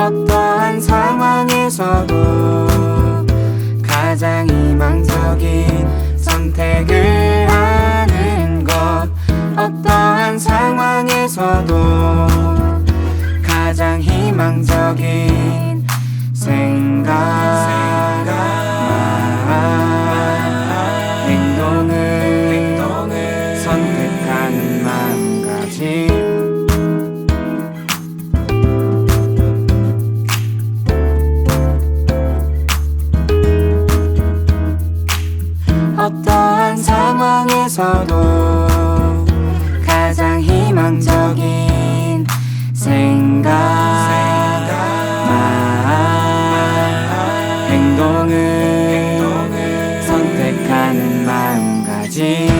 어떠한 상황에서도 가장 희망적인 선택을 하는 것. 어떠한 상황에서도 가장 희망적인 생각, 말, 행동을, 선택하는 마 상황에서도 가장 희망적인 생각, 말, 행동을 선택하는 마음가짐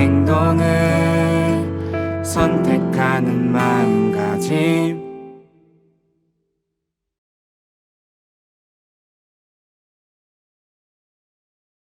행동을 선택하는 마음가짐